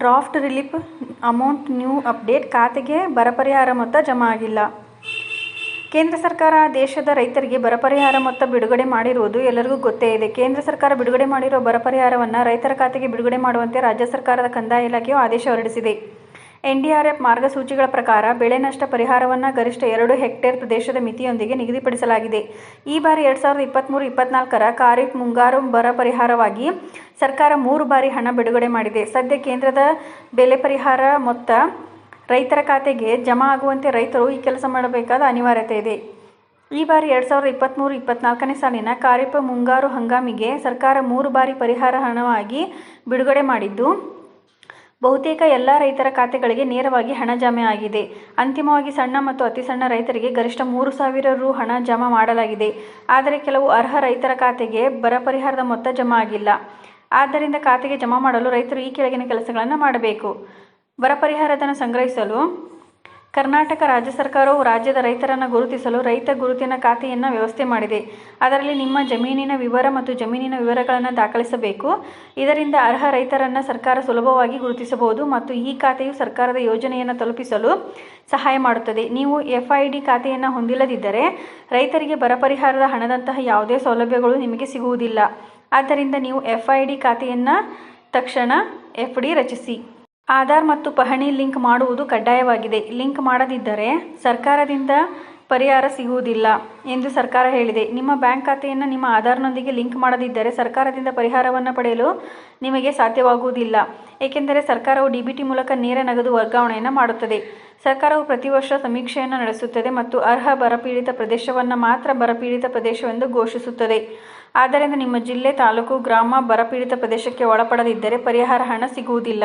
Drought relief amount new update ಖಾತೆಗೆ ಬರ ಪರಿಹಾರ ಮೊತ್ತ ಜಮಾ ಆಗಿಲ್ಲ. ಕೇಂದ್ರ ಸರ್ಕಾರ ದೇಶದ ರೈತರಿಗೆ ಬರ ಪರಿಹಾರ ಮೊತ್ತ ಬಿಡುಗಡೆ ಮಾಡಿರುವುದು ಎಲ್ಲರಿಗೂ ಗೊತ್ತೇ ಇದೆ. ಕೇಂದ್ರ ಸರ್ಕಾರ ಬಿಡುಗಡೆ ಮಾಡಿರುವ ಬರ ಪರಿಹಾರವನ್ನು ರೈತರ ಖಾತೆಗೆ ಬಿಡುಗಡೆ ಮಾಡುವಂತೆ ರಾಜ್ಯ ಸರ್ಕಾರದ ಕಂದಾಯ ಇಲಾಖೆಯು ಆದೇಶ ಹೊರಡಿಸಿದೆ. ಎನ್ಡಿಆರ್ಎಫ್ ಮಾರ್ಗಸೂಚಿಗಳ ಪ್ರಕಾರ ಬೆಳೆ ನಷ್ಟ ಪರಿಹಾರವನ್ನು ಗರಿಷ್ಠ ಎರಡು ಹೆಕ್ಟೇರ್ ಪ್ರದೇಶದ ಮಿತಿಯೊಂದಿಗೆ ನಿಗದಿಪಡಿಸಲಾಗಿದೆ. ಈ ಬಾರಿ ಎರಡು ಸಾವಿರದ ಇಪ್ಪತ್ತ್ಮೂರು ಇಪ್ಪತ್ನಾಲ್ಕರ ಖಾರಿಫ್ ಮುಂಗಾರು ಬರ ಪರಿಹಾರವಾಗಿ ಸರ್ಕಾರ ಮೂರು ಬಾರಿ ಹಣ ಬಿಡುಗಡೆ ಮಾಡಿದೆ. ಸದ್ಯ ಕೇಂದ್ರದ ಬೆಲೆ ಪರಿಹಾರ ಮೊತ್ತ ರೈತರ ಖಾತೆಗೆ ಜಮಾ ಆಗುವಂತೆ ರೈತರು ಈ ಕೆಲಸ ಮಾಡಬೇಕಾದ ಅನಿವಾರ್ಯತೆ ಇದೆ. ಈ ಬಾರಿ ಎರಡು ಸಾವಿರದ ಇಪ್ಪತ್ತ್ಮೂರು ಇಪ್ಪತ್ನಾಲ್ಕನೇ ಸಾಲಿನ ಖಾರಿಫ್ ಮುಂಗಾರು ಹಂಗಾಮಿಗೆ ಸರ್ಕಾರ ಮೂರು ಬಾರಿ ಪರಿಹಾರ ಹಣವಾಗಿ ಬಿಡುಗಡೆ ಮಾಡಿದ್ದು ಬಹುತೇಕ ಎಲ್ಲ ರೈತರ ಖಾತೆಗಳಿಗೆ ನೇರವಾಗಿ ಹಣ ಜಮೆ ಆಗಿದೆ. ಅಂತಿಮವಾಗಿ ಸಣ್ಣ ಮತ್ತು ಅತಿ ಸಣ್ಣ ರೈತರಿಗೆ ಗರಿಷ್ಠ ಮೂರು ಸಾವಿರ ರು ಹಣ ಜಮಾ ಮಾಡಲಾಗಿದೆ. ಆದರೆ ಕೆಲವು ಅರ್ಹ ರೈತರ ಖಾತೆಗೆ ಬರ ಪರಿಹಾರದ ಮೊತ್ತ ಜಮಾ ಆಗಿಲ್ಲ. ಆದ್ದರಿಂದ ಖಾತೆಗೆ ಜಮಾ ಮಾಡಲು ರೈತರು ಈ ಕೆಳಗಿನ ಕೆಲಸಗಳನ್ನು ಮಾಡಬೇಕು. ಬರ ಪರಿಹಾರದನ್ನು ಸಂಗ್ರಹಿಸಲು ಕರ್ನಾಟಕ ರಾಜ್ಯ ಸರ್ಕಾರವು ರಾಜ್ಯದ ರೈತರನ್ನು ಗುರುತಿಸಲು ರೈತ ಗುರುತಿನ ಖಾತೆಯನ್ನು ವ್ಯವಸ್ಥೆ ಮಾಡಿದೆ. ಅದರಲ್ಲಿ ನಿಮ್ಮ ಜಮೀನಿನ ವಿವರ ಮತ್ತು ಜಮೀನಿನ ವಿವರಗಳನ್ನು ದಾಖಲಿಸಬೇಕು. ಇದರಿಂದ ಅರ್ಹ ರೈತರನ್ನು ಸರ್ಕಾರ ಸುಲಭವಾಗಿ ಗುರುತಿಸಬಹುದು ಮತ್ತು ಈ ಖಾತೆಯು ಸರ್ಕಾರದ ಯೋಜನೆಯನ್ನು ತಲುಪಿಸಲು ಸಹಾಯ ಮಾಡುತ್ತದೆ. ನೀವು ಎಫ್ ಐ ಡಿ ಖಾತೆಯನ್ನು ಹೊಂದಿಲ್ಲದಿದ್ದರೆ ರೈತರಿಗೆ ಬರ ಪರಿಹಾರದ ಹಣದಂತಹ ಯಾವುದೇ ಸೌಲಭ್ಯಗಳು ನಿಮಗೆ ಸಿಗುವುದಿಲ್ಲ. ಆದ್ದರಿಂದ ನೀವು ಎಫ್ ಐ ಡಿ ಖಾತೆಯನ್ನು ತಕ್ಷಣ ಎಫ್ ಡಿ ರಚಿಸಿ. ಆಧಾರ್ ಮತ್ತು ಪಹಣಿ ಲಿಂಕ್ ಮಾಡುವುದು ಕಡ್ಡಾಯವಾಗಿದೆ. ಲಿಂಕ್ ಮಾಡದಿದ್ದರೆ ಸರ್ಕಾರದಿಂದ ಪರಿಹಾರ ಸಿಗುವುದಿಲ್ಲ ಎಂದು ಸರ್ಕಾರ ಹೇಳಿದೆ. ನಿಮ್ಮ ಬ್ಯಾಂಕ್ ಖಾತೆಯನ್ನು ನಿಮ್ಮ ಆಧಾರ್ನೊಂದಿಗೆ ಲಿಂಕ್ ಮಾಡದಿದ್ದರೆ ಸರ್ಕಾರದಿಂದ ಪರಿಹಾರವನ್ನು ಪಡೆಯಲು ನಿಮಗೆ ಸಾಧ್ಯವಾಗುವುದಿಲ್ಲ. ಏಕೆಂದರೆ ಸರ್ಕಾರವು ಡಿ ಬಿ ಟಿ ಮೂಲಕ ನೇರ ನಗದು ವರ್ಗಾವಣೆಯನ್ನು ಮಾಡುತ್ತದೆ. ಸರ್ಕಾರವು ಪ್ರತಿ ವರ್ಷ ಸಮೀಕ್ಷೆಯನ್ನು ನಡೆಸುತ್ತದೆ ಮತ್ತು ಅರ್ಹ ಬರಪೀಡಿತ ಪ್ರದೇಶವನ್ನು ಮಾತ್ರ ಬರಪೀಡಿತ ಪ್ರದೇಶವೆಂದು ಘೋಷಿಸುತ್ತದೆ. ಆದ್ದರಿಂದ ನಿಮ್ಮ ಜಿಲ್ಲೆ, ತಾಲೂಕು, ಗ್ರಾಮ ಬರಪೀಡಿತ ಪ್ರದೇಶಕ್ಕೆ ಒಳಪಡದಿದ್ದರೆ ಪರಿಹಾರ ಹಣ ಸಿಗುವುದಿಲ್ಲ.